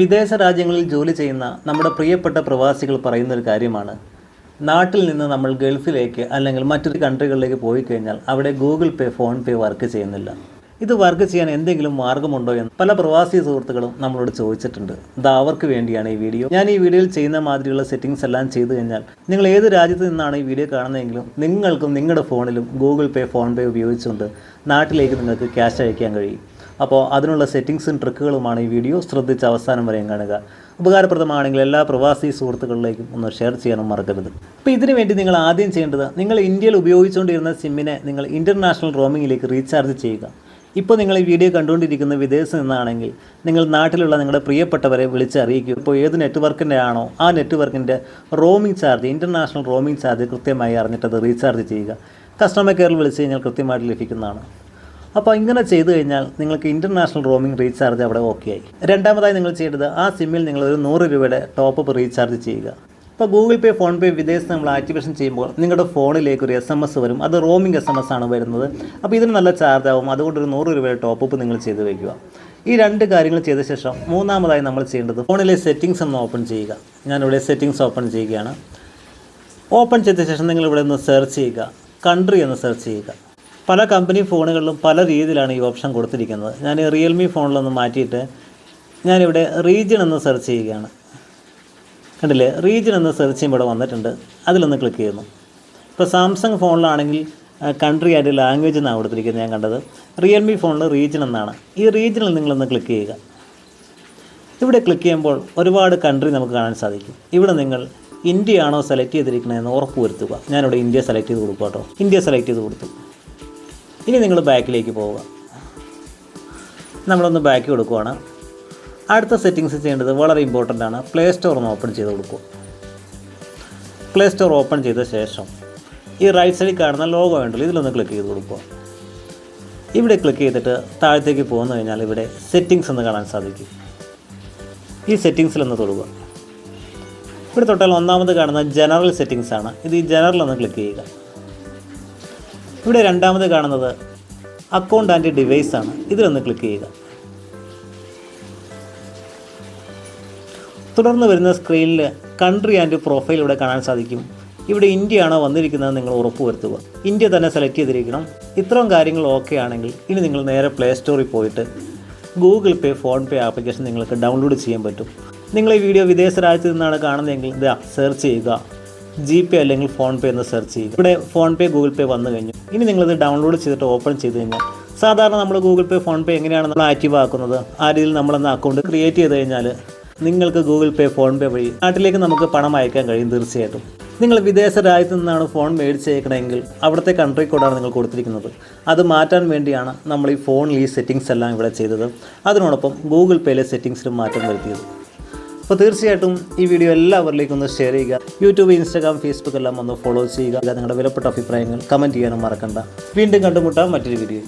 വിദേശ രാജ്യങ്ങളിൽ ജോലി ചെയ്യുന്ന നമ്മുടെ പ്രിയപ്പെട്ട പ്രവാസികൾ പറയുന്ന ഒരു കാര്യമാണ്. നാട്ടിൽ നിന്ന് നമ്മൾ ഗൾഫിലേക്ക് അല്ലെങ്കിൽ മറ്റൊരു കൺട്രികളിലേക്ക് പോയി കഴിഞ്ഞാൽ അവിടെ Google Pay PhonePe work ചെയ്യുന്നില്ല. ഇത് വർക്ക് ചെയ്യാൻ എന്തെങ്കിലും മാർഗമുണ്ടോ എന്ന് പല പ്രവാസി സുഹൃത്തുക്കളും നമ്മളോട് ചോദിച്ചിട്ടുണ്ട്. ഇത് അവർക്ക് വേണ്ടിയാണ് ഈ വീഡിയോ. ഞാൻ ഈ വീഡിയോയിൽ ചെയ്യുന്ന മാതിരിയുള്ള സെറ്റിംഗ്സ് എല്ലാം ചെയ്തു കഴിഞ്ഞാൽ നിങ്ങൾ ഏത് രാജ്യത്ത് നിന്നാണ് ഈ വീഡിയോ കാണുന്നതെങ്കിലും നിങ്ങൾക്കും നിങ്ങളുടെ ഫോണിലും ഗൂഗിൾ പേ ഫോൺ പേ ഉപയോഗിച്ചുകൊണ്ട് നാട്ടിലേക്ക് നിങ്ങൾക്ക് ക്യാഷ് അയക്കാൻ കഴിയും. അപ്പോൾ അതിനുള്ള സെറ്റിങ്സും ട്രിക്കുകളുമാണ് ഈ വീഡിയോ ശ്രദ്ധിച്ച് അവസാനം വരെയും കാണുക. ഉപകാരപ്രദമാണെങ്കിൽ എല്ലാ പ്രവാസി സുഹൃത്തുക്കളിലേക്കും ഒന്ന് ഷെയർ ചെയ്യാനും മറക്കരുത്. അപ്പോൾ ഇതിനു വേണ്ടി നിങ്ങൾ ആദ്യം ചെയ്യേണ്ടത് നിങ്ങൾ ഇന്ത്യയിൽ ഉപയോഗിച്ചുകൊണ്ടിരുന്ന സിമ്മിനെ നിങ്ങൾ ഇന്റർനാഷണൽ റോമിങ്ങിലേക്ക് റീചാർജ് ചെയ്യുക. ഇപ്പോൾ നിങ്ങൾ ഈ വീഡിയോ കണ്ടുകൊണ്ടിരിക്കുന്ന വിദേശത്ത് നിന്നാണെങ്കിൽ നിങ്ങൾ നാട്ടിലുള്ള നിങ്ങളുടെ പ്രിയപ്പെട്ടവരെ വിളിച്ച് അറിയിക്കുക ഇപ്പോൾ ഏത് നെറ്റ്വർക്കിന്റെ ആണോ ആ നെറ്റ്വർക്കിന്റെ roaming charge international roaming charge കൃത്യമായി അറിഞ്ഞിട്ട് അത് റീചാർജ് ചെയ്യുക. കസ്റ്റമർ കെയറിൽ വിളിച്ച് കഴിഞ്ഞാൽ കൃത്യമായിട്ട് ലഭിക്കുന്നതാണ്. അപ്പോൾ ഇങ്ങനെ ചെയ്തു കഴിഞ്ഞാൽ നിങ്ങൾക്ക് ഇന്റർനാഷണൽ റോമിംഗ് റീചാർജ് അവിടെ ഓക്കെ ആയി. രണ്ടാമതായി നിങ്ങൾ ചെയ്യേണ്ടത് ആ സിമ്മിൽ നിങ്ങൾ ഒരു നൂറ് രൂപയുടെ ടോപ്പ് റീചാർജ് ചെയ്യുക. ഇപ്പോൾ ഗൂഗിൾ പേ ഫോൺ പേ വിദേശത്ത് നമ്മൾ ആക്ടിവേഷൻ ചെയ്യുമ്പോൾ നിങ്ങളുടെ ഫോണിലേക്ക് ഒരു എസ് എം എസ് വരും. അത് റോമിംഗ് എസ് എം എസ് ആണ് വരുന്നത്. അപ്പോൾ ഇതിന് നല്ല ചാർജ് ആവും. അതുകൊണ്ട് ഒരു നൂറ് രൂപയുടെ ടോപ്പ് നിങ്ങൾ ചെയ്ത് വയ്ക്കുക. ഈ രണ്ട് കാര്യങ്ങൾ ചെയ്ത ശേഷം മൂന്നാമതായി നമ്മൾ ചെയ്യേണ്ടത് ഫോണിലെ സെറ്റിംഗ്സ് ഒന്ന് ഓപ്പൺ ചെയ്യുക. ഞാനിവിടെ സെറ്റിംഗ്സ് ഓപ്പൺ ചെയ്യുകയാണ്. ഓപ്പൺ ചെയ്ത ശേഷം നിങ്ങൾ ഇവിടെ ഒന്ന് സെർച്ച് ചെയ്യുക. കൺട്രി എന്ന് സെർച്ച് ചെയ്യുക. പല കമ്പനി ഫോണുകളിലും പല രീതിയിലാണ് ഈ ഓപ്ഷൻ കൊടുത്തിരിക്കുന്നത്. ഞാൻ റിയൽമി ഫോണിലൊന്ന് മാറ്റിയിട്ട് ഞാനിവിടെ റീജിയൺ എന്ന് സെർച്ച് ചെയ്യുകയാണ്. കണ്ടില്ലേ? റീജിയൺ എന്ന് സെർച്ച് ചെയ്യുമ്പോൾ ഇവിടെ വന്നിട്ടുണ്ട്. അതിലൊന്ന് ക്ലിക്ക് ചെയ്യുന്നു. ഇപ്പോൾ സാംസങ് ഫോണിലാണെങ്കിൽ കൺട്രി ആയിട്ട് ലാംഗ്വേജ് എന്നാണ് കൊടുത്തിരിക്കുന്നത് ഞാൻ കണ്ടത്. റിയൽമി ഫോണിൽ റീജിയൺ എന്നാണ്. ഈ റീജിയണിൽ നിങ്ങളൊന്ന് ക്ലിക്ക് ചെയ്യുക. ഇവിടെ ക്ലിക്ക് ചെയ്യുമ്പോൾ ഒരുപാട് കൺട്രി നമുക്ക് കാണാൻ സാധിക്കും. ഇവിടെ നിങ്ങൾ ഇന്ത്യ ആണോ സെലക്ട് ചെയ്തിരിക്കണതെന്ന് ഉറപ്പ് വരുത്തുക ഞാനിവിടെ ഇന്ത്യ സെലക്ട് ചെയ്ത് കൊടുക്കുക കേട്ടോ ഇന്ത്യ സെലക്ട് ചെയ്ത് കൊടുത്തു. ഇനി നിങ്ങൾ ബാക്കിലേക്ക് പോവുക. നമ്മളൊന്ന് ബാക്ക് കൊടുക്കുവാണ്. അടുത്ത സെറ്റിങ്സ് ചെയ്യേണ്ടത് വളരെ ഇമ്പോർട്ടന്റ് ആണ്. പ്ലേ സ്റ്റോർ ഒന്ന് ഓപ്പൺ ചെയ്ത് കൊടുക്കുക. പ്ലേ സ്റ്റോർ ഓപ്പൺ ചെയ്ത ശേഷം ഈ റൈറ്റ് സൈഡിൽ കാണുന്ന ലോഗോ ഉണ്ടല്ലോ ഇതിലൊന്ന് ക്ലിക്ക് ചെയ്ത് കൊടുക്കുക. ഇവിടെ ക്ലിക്ക് ചെയ്തിട്ട് താഴത്തേക്ക് പോകുന്നു കഴിഞ്ഞാൽ ഇവിടെ സെറ്റിങ്സ് എന്ന് കാണാൻ സാധിക്കും. ഈ സെറ്റിങ്സിലൊന്ന് തൊടുക. ഇവിടെ തൊട്ടാൽ ഒന്നാമത് കാണുന്ന ജനറൽ സെറ്റിങ്സ് ആണ്. ഇത് ഈ ജനറൽ ഒന്ന് ക്ലിക്ക് ചെയ്യുക. ഇവിടെ രണ്ടാമത് കാണുന്നത് അക്കൗണ്ട് ആൻഡ് ഡിവൈസ് ആണ്. ഇതിലൊന്ന് ക്ലിക്ക് ചെയ്യുക. തുടർന്ന് വരുന്ന സ്ക്രീനിൽ കൺട്രി ആൻഡ് പ്രൊഫൈൽ ഇവിടെ കാണാൻ സാധിക്കും. ഇവിടെ ഇന്ത്യ ആണോ വന്നിരിക്കുന്നത് നിങ്ങൾ ഉറപ്പുവരുത്തുക. ഇന്ത്യ തന്നെ സെലക്ട് ചെയ്തിരിക്കണം. ഇത്രയും കാര്യങ്ങൾ ഓക്കെ ആണെങ്കിൽ ഇനി നിങ്ങൾ നേരെ പ്ലേ സ്റ്റോറിൽ പോയിട്ട് Google Pay PhonePe application നിങ്ങൾക്ക് ഡൗൺലോഡ് ചെയ്യാൻ പറ്റും. നിങ്ങൾ ഈ വീഡിയോ വിദേശ രാജ്യത്ത് നിന്നാണ് കാണുന്നതെങ്കിൽ ഇതാ സെർച്ച് ചെയ്യുക. ജി പേ അല്ലെങ്കിൽ ഫോൺ പേ എന്ന് സെർച്ച് ചെയ്യുക. ഇവിടെ ഫോൺ പേ ഗൂഗിൾ പേ വന്നു കഴിഞ്ഞു. ഇനി നിങ്ങളിത് ഡൗൺലോഡ് ചെയ്തിട്ട് ഓപ്പൺ ചെയ്ത് കഴിഞ്ഞാൽ സാധാരണ നമ്മൾ ഗൂഗിൾ പേ ഫോൺ പേ എങ്ങനെയാണ് നമ്മൾ ആക്റ്റീവ് ആക്കുന്നത്? ആ രീതിയിൽ നമ്മളെന്ന് അക്കൗണ്ട് ക്രിയേറ്റ് ചെയ്ത് കഴിഞ്ഞാൽ നിങ്ങൾക്ക് ഗൂഗിൾ പേ ഫോൺ പേ വഴി നാട്ടിലേക്ക് നമുക്ക് പണം അയക്കാൻ കഴിയും തീർച്ചയായിട്ടും. നിങ്ങൾ വിദേശ രാജ്യത്ത് നിന്നാണ് ഫോൺ മേടിച്ചേക്കണമെങ്കിൽ അവിടുത്തെ കൺട്രി കോഡാണ് നിങ്ങൾ കൊടുത്തിരിക്കുന്നത്. അത് മാറ്റാൻ വേണ്ടിയാണ് നമ്മൾ ഈ ഫോണിൽ ഈ സെറ്റിങ്സ് എല്ലാം ഇവിടെ ചെയ്തത്. അതിനോടൊപ്പം ഗൂഗിൾ പേയിലെ സെറ്റിങ്സിലും മാറ്റം വരുത്തിയത്. അപ്പോൾ തീർച്ചയായിട്ടും ഈ വീഡിയോ എല്ലാവരിലേക്കും ഒന്ന് ഷെയർ ചെയ്യുക. യൂട്യൂബ് ഇൻസ്റ്റാഗ്രാം ഫേസ്ബുക്ക് എല്ലാം ഒന്ന് ഫോളോ ചെയ്യുക. നിങ്ങളുടെ വിലപ്പെട്ട അഭിപ്രായങ്ങൾ കമന്റ് ചെയ്യാനും മറക്കണ്ട. വീണ്ടും കണ്ടുമുട്ടാം മറ്റൊരു വീഡിയോ